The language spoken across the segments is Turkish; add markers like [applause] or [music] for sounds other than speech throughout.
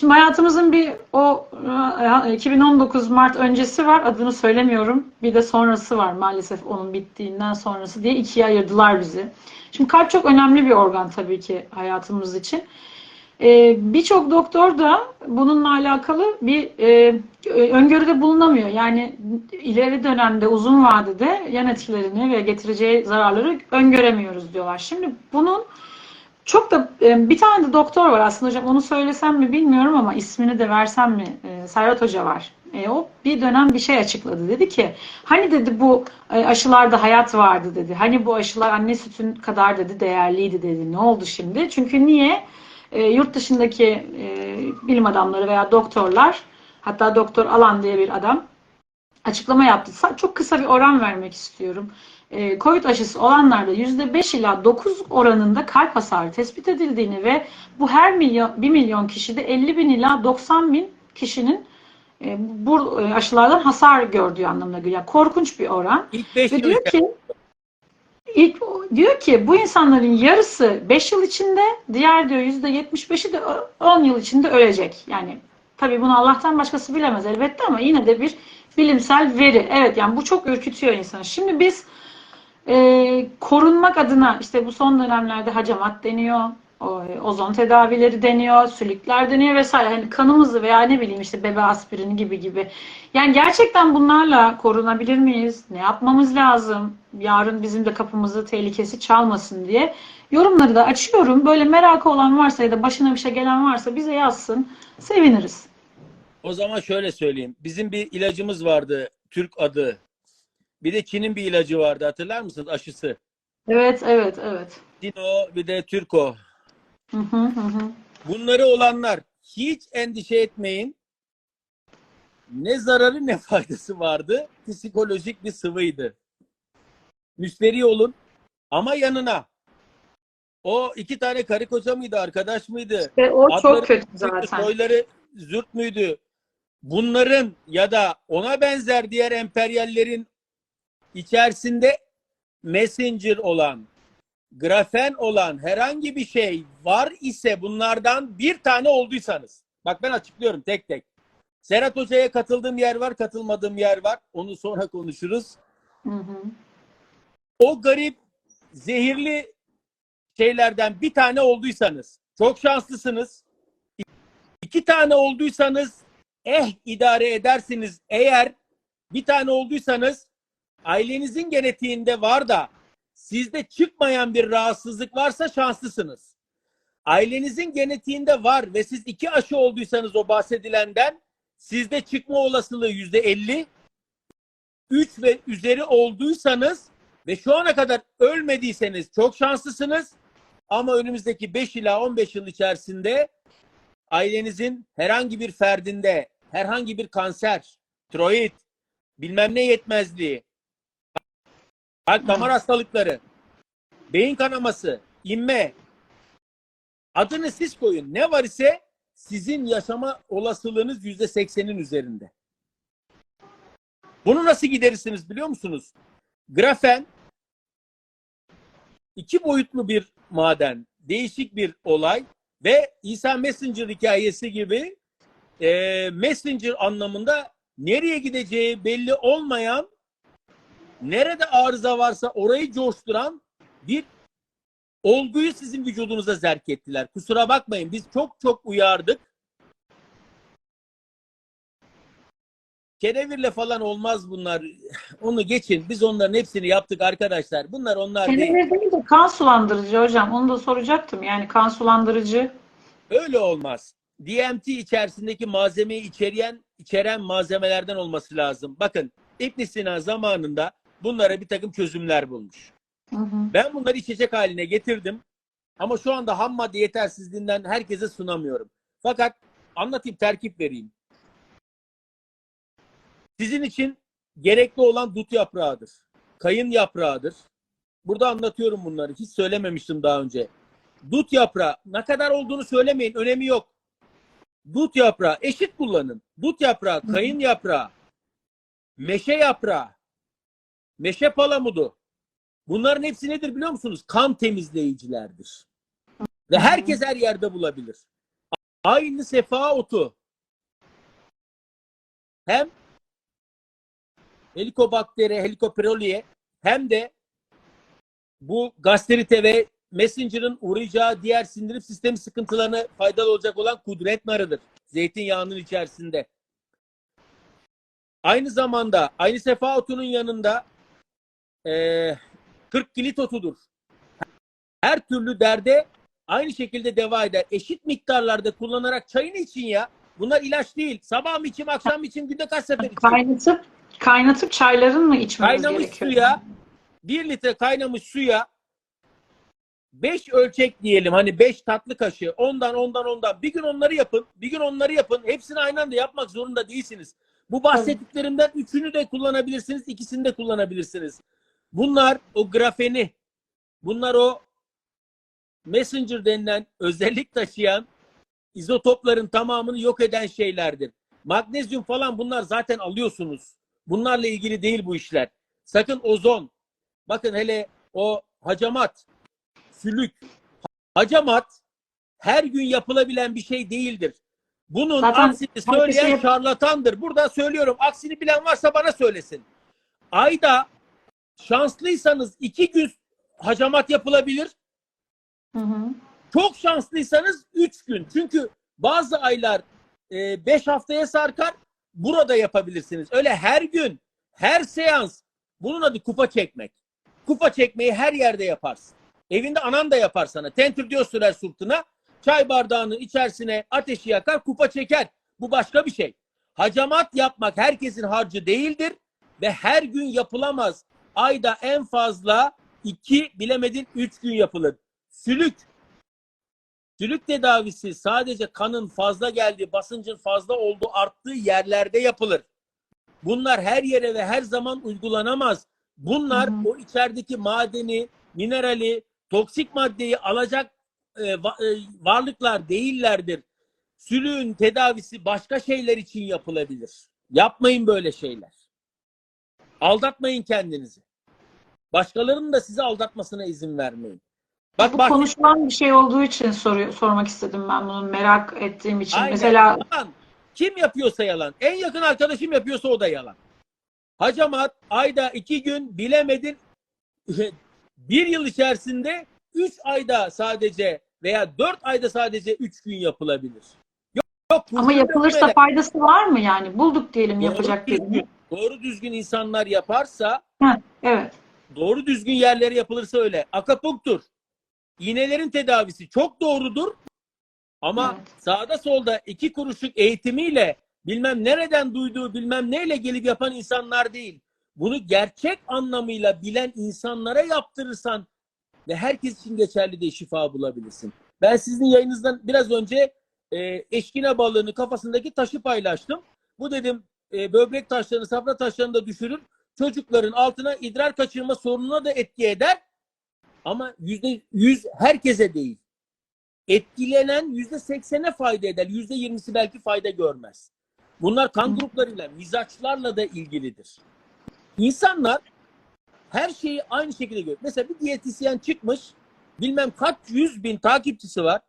Şimdi hayatımızın bir o e, 2019 Mart öncesi var. Adını söylemiyorum. Bir de sonrası var maalesef onun bittiğinden sonrası diye ikiye ayırdılar bizi. Şimdi kalp çok önemli bir organ tabii ki hayatımız için. E, Birçok doktor da bununla alakalı bir e, öngörüde bulunamıyor. Yani ileri dönemde, uzun vadede yan etkilerini ve getireceği zararları öngöremiyoruz diyorlar. Şimdi bunun çok da e, bir tane de doktor var aslında hocam onu söylesem mi bilmiyorum ama ismini de versem mi? E, Serhat Hoca var. E, o bir dönem bir şey açıkladı. Dedi ki hani dedi bu e, aşılarda hayat vardı dedi. Hani bu aşılar anne sütün kadar dedi değerliydi dedi. Ne oldu şimdi? Çünkü niye? E, yurt dışındaki e, bilim adamları veya doktorlar hatta doktor Alan diye bir adam açıklama yaptı. Çok kısa bir oran vermek istiyorum. E, Covid aşısı olanlarda %5 ila 9 oranında kalp hasarı tespit edildiğini ve bu her milyon, 1 milyon kişide 50 bin ila 90 bin kişinin e, bu e, aşılardan hasar gördüğü anlamına geliyor. Yani korkunç bir oran. İlk 5 Ve yıl diyor ki ilk diyor ki bu insanların yarısı 5 yıl içinde, diğer diyor %75'i de 10 yıl içinde ölecek. Yani tabii bunu Allah'tan başkası bilemez elbette ama yine de bir bilimsel veri. Evet yani bu çok ürkütüyor insanı. Şimdi biz e, korunmak adına işte bu son dönemlerde hacamat deniyor, o, ozon tedavileri deniyor, sülükler deniyor vesaire. Hani kanımızı veya ne bileyim işte bebe aspirini gibi gibi. Yani gerçekten bunlarla korunabilir miyiz? Ne yapmamız lazım? Yarın bizim de kapımızı tehlikesi çalmasın diye. Yorumları da açıyorum. Böyle merakı olan varsa ya da başına bir şey gelen varsa bize yazsın. Seviniriz. O zaman şöyle söyleyeyim. Bizim bir ilacımız vardı. Türk adı. Bir de Çin'in bir ilacı vardı. Hatırlar mısınız? Aşısı. Evet, evet, evet. Dino bir de Türko. Hı hı hı. Bunları olanlar hiç endişe etmeyin. Ne zararı ne [laughs] faydası vardı. Psikolojik bir sıvıydı. Müşteri olun ama yanına. O iki tane karı koca mıydı, arkadaş mıydı? Ve o Adları çok kötü zürt, zaten. Soyları zürt müydü? Bunların ya da ona benzer diğer emperyallerin içerisinde messenger olan, grafen olan herhangi bir şey var ise bunlardan bir tane olduysanız. Bak ben açıklıyorum tek tek. Serhat Hoca'ya katıldığım yer var, katılmadığım yer var. Onu sonra konuşuruz. Hı hı. O garip, zehirli şeylerden bir tane olduysanız çok şanslısınız. İki tane olduysanız eh idare edersiniz. Eğer bir tane olduysanız ailenizin genetiğinde var da sizde çıkmayan bir rahatsızlık varsa şanslısınız. Ailenizin genetiğinde var ve siz iki aşı olduysanız o bahsedilenden sizde çıkma olasılığı yüzde elli. Üç ve üzeri olduysanız ve şu ana kadar ölmediyseniz çok şanslısınız. Ama önümüzdeki 5 ila 15 yıl içerisinde ailenizin herhangi bir ferdinde herhangi bir kanser, tiroid, bilmem ne yetmezliği, kalp damar hastalıkları, beyin kanaması, inme, adını siz koyun. Ne var ise sizin yaşama olasılığınız yüzde seksenin üzerinde. Bunu nasıl giderirsiniz biliyor musunuz? Grafen iki boyutlu bir maden, değişik bir olay ve İsa Messenger hikayesi gibi e, Messenger anlamında nereye gideceği belli olmayan, nerede arıza varsa orayı coşturan bir olguyu sizin vücudunuza zerk ettiler. Kusura bakmayın biz çok çok uyardık. Kerevirle falan olmaz bunlar. Onu geçin. Biz onların hepsini yaptık arkadaşlar. Bunlar onlar değil. Değil de kan sulandırıcı hocam. Onu da soracaktım. Yani kan sulandırıcı. Öyle olmaz. DMT içerisindeki malzemeyi içeren, içeren malzemelerden olması lazım. Bakın İbn Sina zamanında bunlara bir takım çözümler bulmuş. Hı hı. Ben bunları içecek haline getirdim. Ama şu anda ham madde yetersizliğinden herkese sunamıyorum. Fakat anlatayım, terkip vereyim. Sizin için gerekli olan dut yaprağıdır. Kayın yaprağıdır. Burada anlatıyorum bunları. Hiç söylememiştim daha önce. Dut yaprağı ne kadar olduğunu söylemeyin. Önemi yok. Dut yaprağı eşit kullanın. Dut yaprağı, kayın yaprağı, meşe yaprağı, meşe palamudu. Bunların hepsi nedir biliyor musunuz? Kan temizleyicilerdir. Ve herkes her yerde bulabilir. aynı sefa otu hem Helikobaktere, Helikopiroli'ye hem de bu gastrite ve Messenger'ın uğrayacağı diğer sindirim sistemi sıkıntılarına faydalı olacak olan kudret narıdır. Zeytinyağının içerisinde. Aynı zamanda aynı sefa otunun yanında eee 40 kilit otudur. Her türlü derde aynı şekilde deva eder. Eşit miktarlarda kullanarak çayını için ya. Bunlar ilaç değil. Sabah mı içeyim, akşam mı içeyim, günde kaç sefer içeyim? Kaynatıp kaynatıp çayların mı içmemiz Kaynamış gerekiyor? suya 1 litre kaynamış suya 5 ölçek diyelim hani 5 tatlı kaşığı ondan ondan ondan bir gün onları yapın bir gün onları yapın hepsini aynı anda yapmak zorunda değilsiniz. Bu bahsettiklerimden üçünü de kullanabilirsiniz ikisini de kullanabilirsiniz. Bunlar o grafeni bunlar o messenger denilen özellik taşıyan izotopların tamamını yok eden şeylerdir. Magnezyum falan bunlar zaten alıyorsunuz. Bunlarla ilgili değil bu işler. Sakın ozon. Bakın hele o hacamat, sülük. Hacamat her gün yapılabilen bir şey değildir. Bunun Zaten aksini söyleyen yap- şarlatandır. Burada söylüyorum. Aksini bilen varsa bana söylesin. Ayda şanslıysanız iki gün hacamat yapılabilir. Hı hı. Çok şanslıysanız 3 gün. Çünkü bazı aylar 5 haftaya sarkar. Burada yapabilirsiniz. Öyle her gün, her seans. Bunun adı kupa çekmek. Kupa çekmeyi her yerde yaparsın. Evinde anan da yapar sana. Tentür diyor sürer sırtına. Çay bardağının içerisine ateşi yakar, kupa çeker. Bu başka bir şey. Hacamat yapmak herkesin harcı değildir ve her gün yapılamaz. Ayda en fazla 2 bilemedin 3 gün yapılır. Sülük Sülük tedavisi sadece kanın fazla geldiği, basıncın fazla olduğu, arttığı yerlerde yapılır. Bunlar her yere ve her zaman uygulanamaz. Bunlar hı. o içerideki madeni, minerali, toksik maddeyi alacak e, va- e, varlıklar değillerdir. Sülüğün tedavisi başka şeyler için yapılabilir. Yapmayın böyle şeyler. Aldatmayın kendinizi. Başkalarının da sizi aldatmasına izin vermeyin. Bak Bu bak konuşulan bir şey olduğu için soruyor, sormak istedim ben bunu merak ettiğim için. Aynen. Mesela Yalan. Kim yapıyorsa yalan. En yakın arkadaşım yapıyorsa o da yalan. Hacamat ayda iki gün bilemedin [laughs] bir yıl içerisinde üç ayda sadece veya dört ayda sadece üç gün yapılabilir. Yok, yok ama yapılırsa dökmeyle. faydası var mı yani? Bulduk diyelim yapacak doğru düzgün, birini. doğru düzgün insanlar yaparsa Heh, evet. Doğru düzgün yerleri yapılırsa öyle. Akapunktur. İğnelerin tedavisi çok doğrudur. Ama Evet. sağda solda iki kuruşluk eğitimiyle bilmem nereden duyduğu bilmem neyle gelip yapan insanlar değil. Bunu gerçek anlamıyla bilen insanlara yaptırırsan ve herkes için geçerli de şifa bulabilirsin. Ben sizin yayınınızdan biraz önce e, eşkine balığını kafasındaki taşı paylaştım. Bu dedim e, böbrek taşlarını, safra taşlarını da düşürür. Çocukların altına idrar kaçırma sorununa da etki eder. Ama yüzde yüz herkese değil. Etkilenen yüzde seksene fayda eder. Yüzde yirmisi belki fayda görmez. Bunlar kan gruplarıyla, mizaçlarla da ilgilidir. İnsanlar her şeyi aynı şekilde görüyor. Mesela bir diyetisyen çıkmış, bilmem kaç yüz bin takipçisi var.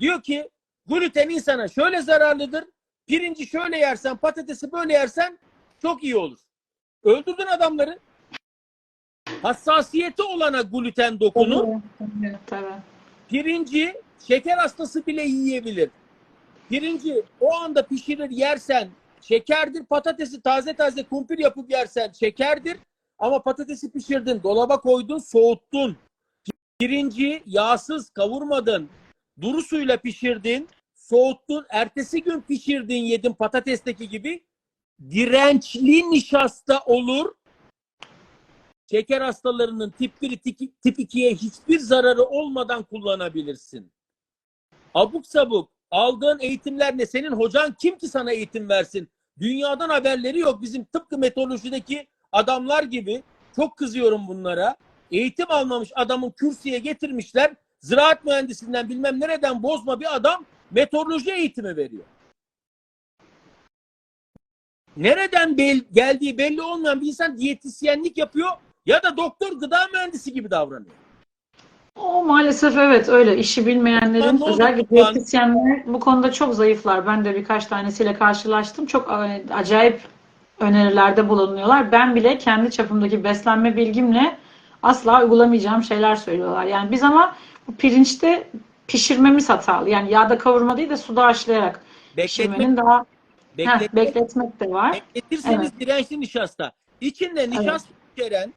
Diyor ki gluten insana şöyle zararlıdır. Pirinci şöyle yersen, patatesi böyle yersen çok iyi olur. Öldürdün adamları. Hassasiyeti olana gluten dokunur. Evet, tabii. Pirinci şeker hastası bile yiyebilir. Pirinci o anda pişirir yersen şekerdir. Patatesi taze taze kumpir yapıp yersen şekerdir. Ama patatesi pişirdin, dolaba koydun, soğuttun. Pirinci yağsız kavurmadın. Duru suyla pişirdin, soğuttun. Ertesi gün pişirdin, yedin patatesteki gibi. Dirençli nişasta olur. Şeker hastalarının tip 1, tip tip 2'ye hiçbir zararı olmadan kullanabilirsin. Abuk sabuk aldığın eğitimler ne? Senin hocan kim ki sana eğitim versin? Dünyadan haberleri yok. Bizim tıpkı meteorolojideki adamlar gibi çok kızıyorum bunlara. Eğitim almamış adamın kürsüye getirmişler. Ziraat mühendisinden bilmem nereden bozma bir adam meteoroloji eğitimi veriyor. Nereden bel- geldiği belli olmayan bir insan diyetisyenlik yapıyor ya da doktor gıda mühendisi gibi davranıyor. O maalesef evet öyle. İşi bilmeyenlerin özellikle diyetisyenler bu konuda çok zayıflar. Ben de birkaç tanesiyle karşılaştım. Çok e, acayip önerilerde bulunuyorlar. Ben bile kendi çapımdaki beslenme bilgimle asla uygulamayacağım şeyler söylüyorlar. Yani biz ama bu pirinçte pişirmemiz hatalı. Yani yağda kavurma değil de suda haşlayarak Bekletmek, pişirmenin daha Heh, bekletmek, bekletmek de var. bekletirseniz dirençli nişasta. İçinde nişasta içeren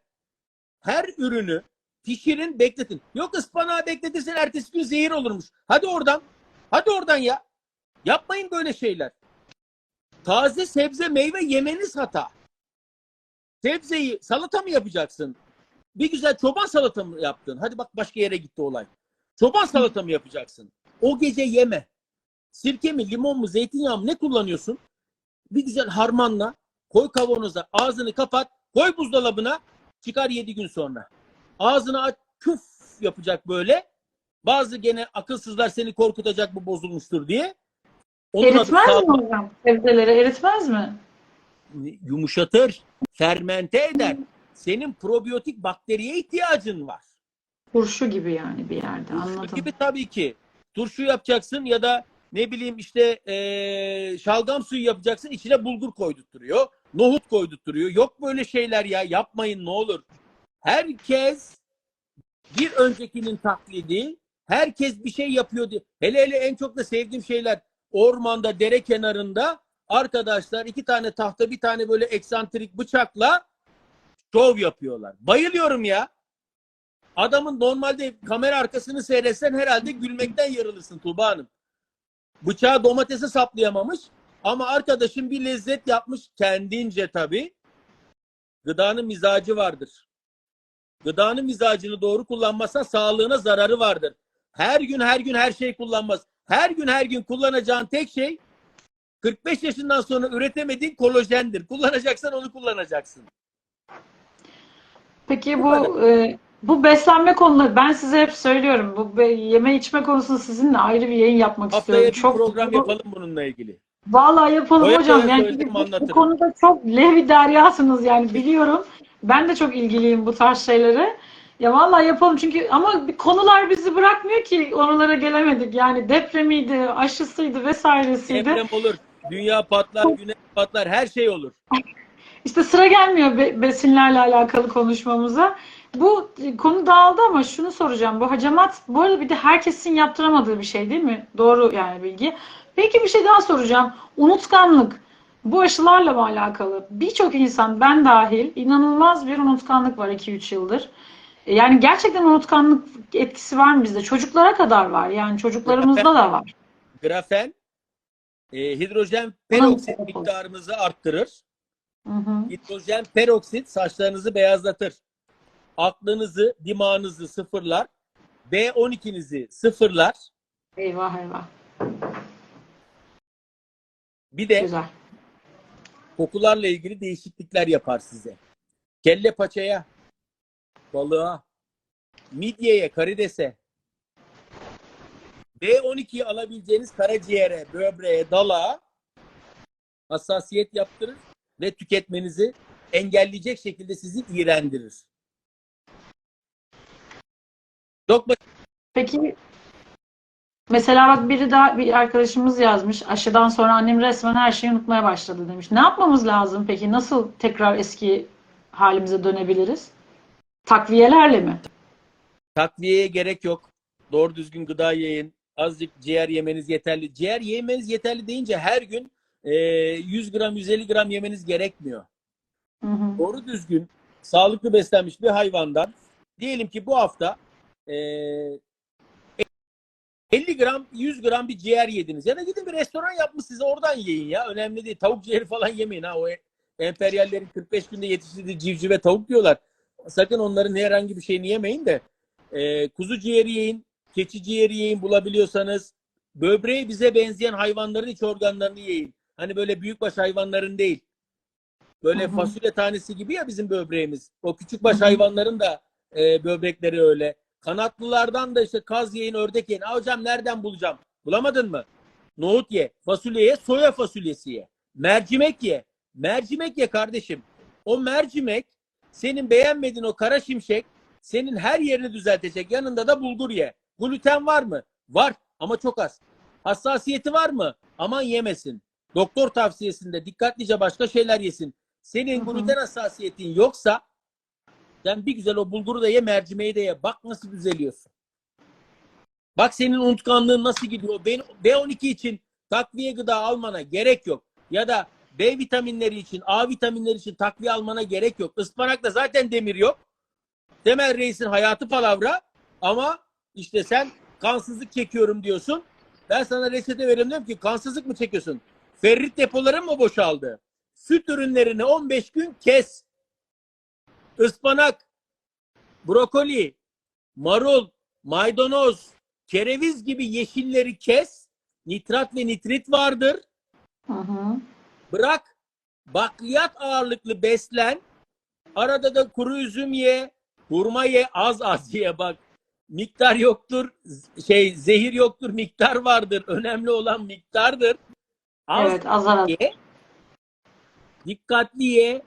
her ürünü pişirin, bekletin. Yok ıspanağı bekletirsen ertesi gün zehir olurmuş. Hadi oradan. Hadi oradan ya. Yapmayın böyle şeyler. Taze sebze meyve yemeniz hata. Sebzeyi salata mı yapacaksın? Bir güzel çoban salata mı yaptın? Hadi bak başka yere gitti olay. Çoban salata mı yapacaksın? O gece yeme. Sirke mi, limon mu, zeytinyağı mı ne kullanıyorsun? Bir güzel harmanla koy kavanoza ağzını kapat koy buzdolabına çıkar 7 gün sonra. Ağzını aç küf yapacak böyle. Bazı gene akılsızlar seni korkutacak bu bozulmuştur diye. Onun adı Eritmez sağ- mi hocam? Sebzeleri eritmez mi? yumuşatır, fermente eder. Senin probiyotik bakteriye ihtiyacın var. Turşu gibi yani bir yerde Turşu anladım. gibi tabii ki. Turşu yapacaksın ya da ne bileyim işte eee, şalgam suyu yapacaksın içine bulgur koydurtturuyor. Nohut koydurtturuyor. Yok böyle şeyler ya yapmayın ne olur. Herkes bir öncekinin taklidi. Herkes bir şey yapıyor diye. Hele hele en çok da sevdiğim şeyler ormanda, dere kenarında arkadaşlar iki tane tahta bir tane böyle eksantrik bıçakla şov yapıyorlar. Bayılıyorum ya. Adamın normalde kamera arkasını seyretsen herhalde gülmekten yarılırsın Tuğba Hanım. Bıçağı domatese saplayamamış ama arkadaşım bir lezzet yapmış kendince tabii. Gıdanın mizacı vardır. Gıdanın mizacını doğru kullanmazsan sağlığına zararı vardır. Her gün her gün her şey kullanmaz. Her gün her gün kullanacağın tek şey 45 yaşından sonra üretemediğin kolajendir. Kullanacaksan onu kullanacaksın. Peki bu e, bu beslenme konuları ben size hep söylüyorum. Bu yeme içme konusunda sizinle ayrı bir yayın yapmak Haftaya istiyorum. bir Çok program bu- yapalım bununla ilgili. Vallahi yapalım Doya hocam. Yani bu, bu konuda çok levi deryasınız yani biliyorum. Ben de çok ilgiliyim bu tarz şeylere. Ya vallahi yapalım çünkü ama konular bizi bırakmıyor ki oralara gelemedik. Yani depremiydi, aşısıydı vesairesiydi. Deprem olur. Dünya patlar, güneş patlar, her şey olur. [laughs] İşte sıra gelmiyor be- besinlerle alakalı konuşmamıza. Bu konu dağıldı ama şunu soracağım. Bu hacamat bu arada bir de herkesin yaptıramadığı bir şey değil mi? Doğru yani bilgi. Peki bir şey daha soracağım. Unutkanlık. Bu aşılarla mı alakalı? Birçok insan ben dahil inanılmaz bir unutkanlık var 2-3 yıldır. E, Yani gerçekten unutkanlık etkisi var mı bizde? Çocuklara kadar var. Yani çocuklarımızda da var. Grafen e, hidrojen peroksit miktarınızı arttırır. Hı hı. Hidrojen peroksit saçlarınızı beyazlatır. Aklınızı, dimağınızı sıfırlar. B12'nizi sıfırlar. Eyvah eyvah. Bir de Güzel. kokularla ilgili değişiklikler yapar size. Kelle paçaya, balığa, midyeye, karidese, B12'yi alabileceğiniz karaciğere, böbreğe, dalağa hassasiyet yaptırır ve tüketmenizi engelleyecek şekilde sizi iğrendirir. Basit. Peki mesela bak biri daha bir arkadaşımız yazmış. Aşıdan sonra annem resmen her şeyi unutmaya başladı demiş. Ne yapmamız lazım peki? Nasıl tekrar eski halimize dönebiliriz? Takviyelerle mi? Takviyeye gerek yok. Doğru düzgün gıda yiyin. Azıcık ciğer yemeniz yeterli. Ciğer yemeniz yeterli deyince her gün e, 100 gram 150 gram yemeniz gerekmiyor. Hı hı. Doğru düzgün sağlıklı beslenmiş bir hayvandan diyelim ki bu hafta e, 50 gram 100 gram bir ciğer yediniz. Ya da gidin bir restoran yapmış size oradan yiyin ya. Önemli değil. Tavuk ciğeri falan yemeyin ha. O emperyallerin 45 günde yetiştirdiği civcive tavuk diyorlar. Sakın onların herhangi bir şeyini yemeyin de e, kuzu ciğeri yiyin, keçi ciğeri yiyin bulabiliyorsanız. Böbreği bize benzeyen hayvanların iç organlarını yiyin. Hani böyle büyükbaş hayvanların değil. Böyle fasulye tanesi gibi ya bizim böbreğimiz. O küçükbaş Hı hı. hayvanların da e, böbrekleri öyle. Kanatlılardan da işte kaz yiyin, ördek yiyin. Aa, hocam nereden bulacağım? Bulamadın mı? Nohut ye, fasulye ye, soya fasulyesi ye. Mercimek ye. Mercimek ye kardeşim. O mercimek senin beğenmediğin o kara şimşek senin her yerini düzeltecek. Yanında da bulgur ye. Gluten var mı? Var ama çok az. Hassasiyeti var mı? Aman yemesin. Doktor tavsiyesinde dikkatlice başka şeyler yesin. Senin gluten hassasiyetin yoksa sen bir güzel o bulguru da ye, mercimeği de ye. Bak nasıl düzeliyorsun. Bak senin unutkanlığın nasıl gidiyor. Ben- B12 için takviye gıda almana gerek yok. Ya da B vitaminleri için, A vitaminleri için takviye almana gerek yok. Ispanakta zaten demir yok. Temel Reis'in hayatı palavra ama işte sen kansızlık çekiyorum diyorsun. Ben sana reçete veriyorum diyorum ki kansızlık mı çekiyorsun? Ferrit depoların mı boşaldı? Süt ürünlerini 15 gün kes. Ispanak, brokoli, marul, maydanoz, kereviz gibi yeşilleri kes. Nitrat ve nitrit vardır. Hı hı. Bırak bakliyat ağırlıklı beslen. Arada da kuru üzüm ye, hurma ye, az az ye bak. Miktar yoktur, şey zehir yoktur, miktar vardır. Önemli olan miktardır. Az Evet azar azar. ye. Dikkatli ye.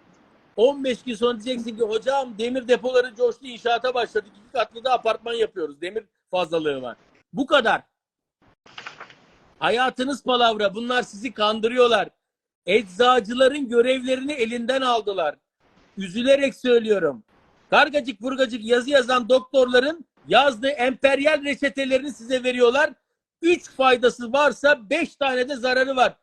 15 gün sonra diyeceksin ki hocam demir depoları coştu inşaata başladık. İki katlı da apartman yapıyoruz. Demir fazlalığı var. Bu kadar. Hayatınız palavra. Bunlar sizi kandırıyorlar. Eczacıların görevlerini elinden aldılar. Üzülerek söylüyorum. Kargacık burgacık yazı yazan doktorların yazdığı emperyal reçetelerini size veriyorlar. Üç faydası varsa beş tane de zararı var.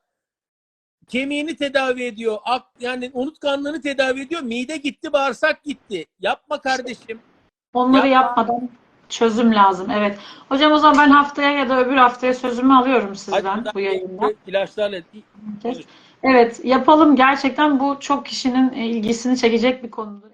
Kemiğini tedavi ediyor. Ak, yani unutkanlığını tedavi ediyor. Mide gitti, bağırsak gitti. Yapma kardeşim. Onları Yapma. yapmadan çözüm lazım. Evet. Hocam o zaman ben haftaya ya da öbür haftaya sözümü alıyorum sizden Hadi bu yayında. ilaçlarla Evet yapalım. Gerçekten bu çok kişinin ilgisini çekecek bir konudur.